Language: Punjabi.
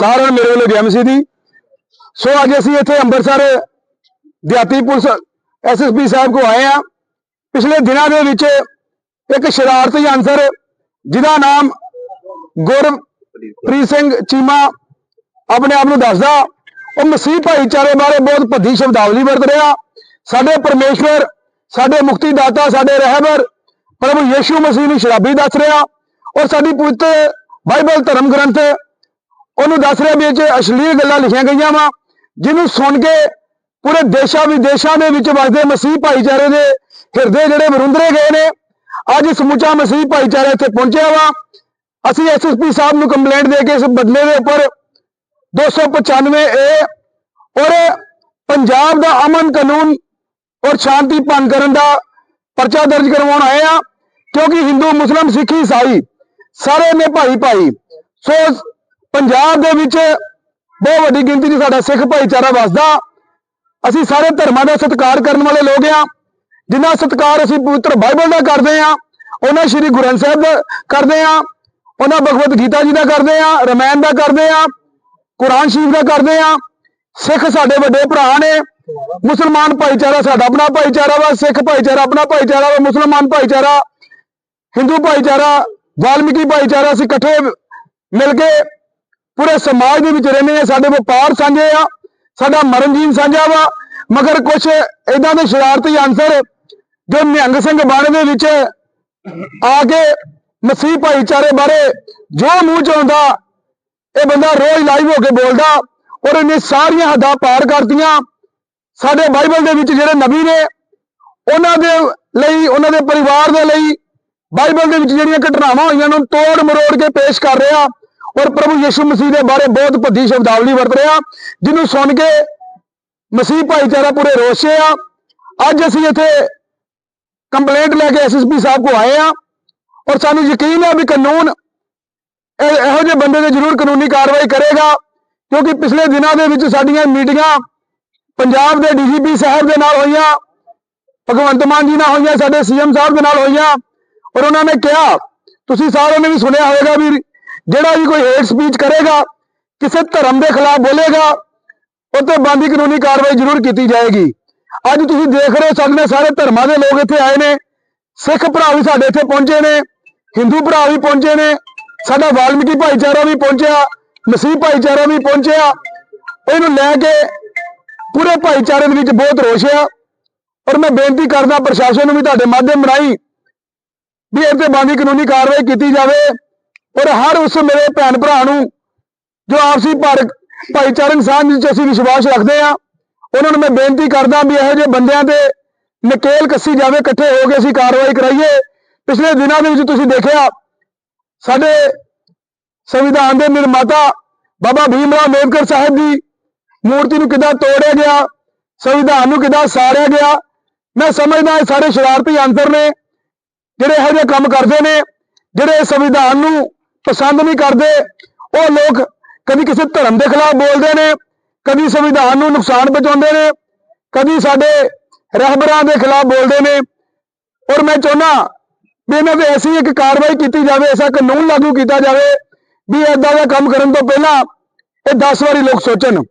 ਸਾਰਿਆਂ ਨੂੰ ਮੇਰੇ ਵੱਲੋਂ ਜੈਮਸੀ ਦੀ। ਸੋ ਅੱਜ ਅਸੀਂ ਇੱਥੇ ਅੰਮ੍ਰਿਤਸਰ ਦਿਹਾਤੀ ਪੁਲਿਸ ਐਸਐਸਪੀ ਸਾਹਿਬ ਕੋ ਆਏ ਆ ਪਿਛਲੇ ਦਿਨਾਂ ਦੇ ਵਿੱਚ ਇੱਕ ਸ਼ਰਾਰਤੀ ਅਨਸਰ, ਜਿਹਦਾ ਨਾਮ ਗੁਰਪ੍ਰੀਤ ਸਿੰਘ ਚੀਮਾ ਆਪਣੇ ਆਪ ਨੂੰ ਦੱਸਦਾ, ਉਹ ਮਸੀਹ ਭਾਈਚਾਰੇ ਬਾਰੇ ਬਹੁਤ ਭੱਦੀ ਸ਼ਬਦਾਵਲੀ ਵਰਤ ਰਿਹਾ। ਸਾਡੇ ਪਰਮੇਸ਼ਵਰ, ਸਾਡੇ ਮੁਕਤੀ ਦਾਤਾ ਸਾਡੇ ਰਹਿਬਰ ਪ੍ਰਭੂ ਯੀਸ਼ੂ ਮਸੀਹ ਨੂੰ ਸ਼ਰਾਬੀ ਦੱਸ ਰਿਹਾ। ਔਰ ਸਾਡੀ ਪਵਿੱਤਰ ਬਾਈਬਲ ਧਰਮ ਗ੍ਰੰਥ ਉਹਨੂੰ ਦੱਸ ਰਿਹਾ ਵੀ ਇਹ 'ਚ ਅਸ਼ਲੀਲ ਗੱਲਾਂ ਲਿਖੀਆਂ ਗਈਆਂ ਵਾ, ਜਿਹਨੂੰ ਸੁਣ ਕੇ ਪੂਰੇ ਦੇਸ਼ਾਂ ਵਿਦੇਸ਼ਾਂ ਦੇ ਵਿੱਚ ਵਸਦੇ ਮਸੀਹ ਭਾਈਚਾਰੇ ਦੇ ਹਿਰਦੇ ਜਿਹੜੇ ਵਰੁੰਦਰੇ ਗਏ ਨੇ, ਅੱਜ ਸਮੁੱਚਾ ਮਸੀਹ ਭਾਈਚਾਰਾ ਇੱਥੇ ਪਹੁੰਚਿਆ ਵਾ। ਅਸੀਂ ਐਸਐਸਪੀ ਸਾਹਿਬ ਨੂੰ ਕੰਪਲੇਂਟ ਦੇ ਕੇ ਇਸ ਬਦਲੇ ਦੇ ਉੱਪਰ 295 ਏ ਔਰ ਪੰਜਾਬ ਦਾ ਅਮਨ ਕਾਨੂੰਨ ਔਰ ਸ਼ਾਂਤੀ ਭੰਗ ਕਰਨ ਦਾ ਪਰਚਾ ਦਰਜ ਕਰਵਾਉਣ ਆਏ ਆ, ਕਿਉਂਕਿ ਹਿੰਦੂ, ਮੁਸਲਮ, ਸਿੱਖ, ਈਸਾਈ ਸਾਰੇ ਨੇ ਭਾਈ ਭਾਈ ਸੋ ਪੰਜਾਬ ਦੇ ਵਿੱਚ ਬਹੁਤ ਵੱਡੀ ਗਿਣਤੀ 'ਚ ਸਾਡਾ ਸਿੱਖ ਭਾਈਚਾਰਾ ਵਸਦਾ। ਅਸੀਂ ਸਾਰੇ ਧਰਮਾਂ ਦਾ ਸਤਿਕਾਰ ਕਰਨ ਵਾਲੇ ਲੋਕ ਆ ਜਿੰਨਾ ਸਤਿਕਾਰ ਅਸੀਂ ਪਵਿੱਤਰ ਬਾਈਬਲ ਦਾ ਕਰਦੇ ਆ ਉਹਨਾਂ ਸ਼੍ਰੀ ਗੁਰੂ ਗ੍ਰੰਥ ਸਾਹਿਬ ਦਾ ਕਰਦੇ ਆ ਉਹਨਾਂ ਭਗਵਤ ਗੀਤਾ ਜੀ ਦਾ ਕਰਦੇ ਆ ਰਮਾਇਣ ਦਾ ਕਰਦੇ ਆ ਕੁਰਾਨ ਸ਼ਰੀਫ ਦਾ ਕਰਦੇ ਆ ਸਿੱਖ ਸਾਡੇ ਵੱਡੇ ਭਰਾ ਨੇ। ਮੁਸਲਮਾਨ ਭਾਈਚਾਰਾ ਸਾਡਾ ਆਪਣਾ ਭਾਈਚਾਰਾ ਵਾ, ਸਿੱਖ ਭਾਈਚਾਰਾ ਆਪਣਾ ਭਾਈਚਾਰਾ ਵਾ, ਮੁਸਲਮਾਨ ਭਾਈਚਾਰਾ, ਹਿੰਦੂ ਭਾਈਚਾਰਾ, ਵਾਲਮੀਕੀ ਭਾਈਚਾਰਾ ਅਸੀਂ ਇਕੱਠੇ ਮਿਲ ਕੇ ਪੂਰੇ ਸਮਾਜ ਦੇ ਵਿੱਚ ਰਹਿੰਦੇ ਆ, ਸਾਡੇ ਵਪਾਰ ਸਾਂਝੇ ਆ, ਸਾਡਾ ਮਰਨਜੀਨ ਸਾਂਝਾ ਵਾ, ਮਗਰ ਕੁਝ ਇਦਾਂ ਦੇ ਸ਼ਰਾਰਤੀ ਅਨਸਰ ਜੋ ਨਿਹੰਗ ਸਿੰਘ ਬਾਣੇ ਦੇ ਵਿੱਚ ਆ ਕੇ ਮਸੀਹ ਭਾਈਚਾਰੇ ਬਾਰੇ ਜੋ ਮੂੰਹ ਚ ਆਉਂਦਾ, ਇਹ ਬੰਦਾ ਰੋਜ਼ ਲਾਈਵ ਹੋ ਕੇ ਬੋਲਦਾ ਔਰ ਇਹਨੇ ਸਾਰੀਆਂ ਹੱਦਾਂ ਪਾਰ ਕਰਤੀਆਂ। ਸਾਡੇ ਬਾਈਬਲ ਦੇ ਵਿੱਚ ਜਿਹੜੇ ਨਬੀ ਨੇ, ਉਹਨਾਂ ਦੇ ਲਈ, ਉਹਨਾਂ ਦੇ ਪਰਿਵਾਰ ਦੇ ਲਈ ਬਾਈਬਲ ਦੇ ਵਿੱਚ ਜਿਹੜੀਆਂ ਘਟਨਾਵਾਂ ਹੋਈਆਂ ਨੂੰ ਤੋੜ ਮਰੋੜ ਕੇ ਪੇਸ਼ ਕਰ ਰਿਹਾ। ਔਰ ਪ੍ਰਭੂ ਯਿਸੂ ਮਸੀਹ ਦੇ ਬਾਰੇ ਬਹੁਤ ਭੱਦੀ ਸ਼ਬਦਾਵਲੀ ਵਰਤ ਰਿਹਾ ਜਿਹਨੂੰ ਸੁਣ ਕੇ ਮਸੀਹ ਭਾਈਚਾਰਾ ਪੂਰੇ ਰੋਸ਼ੇ ਆ। ਅੱਜ ਅਸੀਂ ਇੱਥੇ ਕੰਪਲੇਂਟ ਲੈ ਕੇ ਐਸਐਸਪੀ ਸਾਹਿਬ ਕੋ ਆਏ ਆ ਔਰ ਸਾਨੂੰ ਯਕੀਨ ਹੈ ਵੀ ਕਾਨੂੰਨ ਇਹ- ਇਹੋ ਜਿਹੇ ਬੰਦੇ ਤੇ ਜ਼ਰੂਰ ਕਾਨੂੰਨੀ ਕਾਰਵਾਈ ਕਰੇਗਾ, ਕਿਉਂਕਿ ਪਿਛਲੇ ਦਿਨਾਂ ਦੇ ਵਿੱਚ ਸਾਡੀਆਂ ਮੀਟਿੰਗਾਂ ਪੰਜਾਬ ਦੇ ਡੀਜੀਪੀ ਸਾਹਿਬ ਦੇ ਨਾਲ ਹੋਈਆਂ, ਭਗਵੰਤ ਮਾਨ ਜੀ ਨਾਲ ਹੋਈਆਂ, ਸਾਡੇ ਸੀਐਮ ਸਾਹਿਬ ਦੇ ਨਾਲ ਹੋਈਆਂ ਔਰ ਉਹਨਾਂ ਨੇ ਕਿਹਾ, ਤੁਸੀਂ ਸਾਰਿਆਂ ਨੇ ਵੀ ਸੁਣਿਆ ਹੋਵੇਗਾ ਵੀ ਜਿਹੜਾ ਵੀ ਕੋਈ ਹੇਟ ਸਪੀਚ ਕਰੇਗਾ, ਕਿਸੇ ਧਰਮ ਦੇ ਖਿਲਾਫ ਬੋਲੇਗਾ, ਉਹ ਤੇ ਬੰਦੀ ਕਾਨੂੰਨੀ ਕਾਰਵਾਈ ਜ਼ਰੂਰ ਕੀਤੀ ਜਾਏਗੀ। ਅੱਜ ਤੁਸੀਂ ਦੇਖ ਰਹੇ ਹੋ ਸਾਡੇ ਨਾਲ ਸਾਰੇ ਧਰਮਾਂ ਦੇ ਲੋਕ ਇੱਥੇ ਆਏ ਨੇ। ਸਿੱਖ ਭਰਾ ਵੀ ਸਾਡੇ ਇੱਥੇ ਪਹੁੰਚੇ ਨੇ, ਹਿੰਦੂ ਭਰਾ ਵੀ ਪਹੁੰਚੇ ਨੇ, ਸਾਡਾ ਵਾਲਮੀਕੀ ਭਾਈਚਾਰਾ ਵੀ ਪਹੁੰਚਿਆ, ਮਸੀਹ ਭਾਈਚਾਰਾ ਵੀ ਪਹੁੰਚਿਆ। ਇਹਨੂੰ ਲੈ ਕੇ ਪੂਰੇ ਭਾਈਚਾਰੇ ਦੇ ਵਿੱਚ ਬਹੁਤ ਰੋਸ਼ ਆ। ਔਰ ਮੈਂ ਬੇਨਤੀ ਕਰਦਾ ਪ੍ਰਸ਼ਾਸਨ ਨੂੰ ਵੀ ਤੁਹਾਡੇ ਮਾਧਿਅਮ ਰਾਹੀਂ ਵੀ ਇਹ ਤੇ ਬੰਦੀ ਕਾਨੂੰਨੀ ਕਾਰਵਾਈ ਕੀਤੀ ਜਾਵੇ। ਔਰ ਹਰ ਉਸ ਮੇਰੇ ਭੈਣ ਭਰਾ ਨੂੰ ਜੋ ਆਪਸੀ ਭਾਰ ਭਾਈਚਾਰਕ ਸਾਂਝ ਵਿੱਚ ਅਸੀਂ ਵਿਸ਼ਵਾਸ ਰੱਖਦੇ ਆ ਉਹਨਾਂ ਨੂੰ ਮੈਂ ਬੇਨਤੀ ਕਰਦਾ ਵੀ ਇਹੋ ਜਿਹੇ ਬੰਦਿਆਂ ਤੇ ਨਕੇਲ ਕੱਸੀ ਜਾਵੇ, ਇਕੱਠੇ ਹੋ ਕੇ ਅਸੀਂ ਕਾਰਵਾਈ ਕਰਾਈਏ। ਪਿਛਲੇ ਦਿਨਾਂ ਦੇ ਵਿੱਚ ਤੁਸੀਂ ਦੇਖਿਆ, ਸਾਡੇ ਸੰਵਿਧਾਨ ਦੇ ਨਿਰਮਾਤਾ ਬਾਬਾ ਭੀਮ ਰਾਓ ਅੰਬੇਦਕਰ ਸਾਹਿਬ ਦੀ ਮੂਰਤੀ ਨੂੰ ਕਿੱਦਾਂ ਤੋੜਿਆ ਗਿਆ, ਸੰਵਿਧਾਨ ਨੂੰ ਕਿੱਦਾਂ ਸਾੜਿਆ ਗਿਆ, ਮੈਂ ਸਮਝਦਾ ਇਹ ਸਾਰੇ ਸ਼ਰਾਰਤੀ ਅੰਤਰ ਨੇ, ਜਿਹੜੇ ਇਹੋ ਜਿਹੇ ਕੰਮ ਕਰਦੇ ਨੇ, ਜਿਹੜੇ ਸੰਵਿਧਾਨ ਨੂੰ ਪਸੰਦ ਨਹੀਂ ਕਰਦੇ। ਉਹ ਲੋਕ ਕਦੀ ਕਿਸੇ ਧਰਮ ਦੇ ਖਿਲਾਫ ਬੋਲਦੇ ਨੇ, ਕਦੀ ਸੰਵਿਧਾਨ ਨੂੰ ਨੁਕਸਾਨ ਪਹੁੰਚਾਉਂਦੇ ਨੇ, ਕਦੀ ਸਾਡੇ ਰਹਿਬਰਾਂ ਦੇ ਖਿਲਾਫ ਬੋਲਦੇ ਨੇ। ਔਰ ਮੈਂ ਚਾਹੁੰਦਾ ਵੀ ਇਹਨਾਂ ਤੇ ਐਸੀ ਇੱਕ ਕਾਰਵਾਈ ਕੀਤੀ ਜਾਵੇ, ਐਸਾ ਕਾਨੂੰਨ ਲਾਗੂ ਕੀਤਾ ਜਾਵੇ ਵੀ ਏਦਾਂ ਦਾ ਕੰਮ ਕਰਨ ਤੋਂ ਪਹਿਲਾਂ ਇਹ 10 ਵਾਰੀ ਲੋਕ ਸੋਚਣ।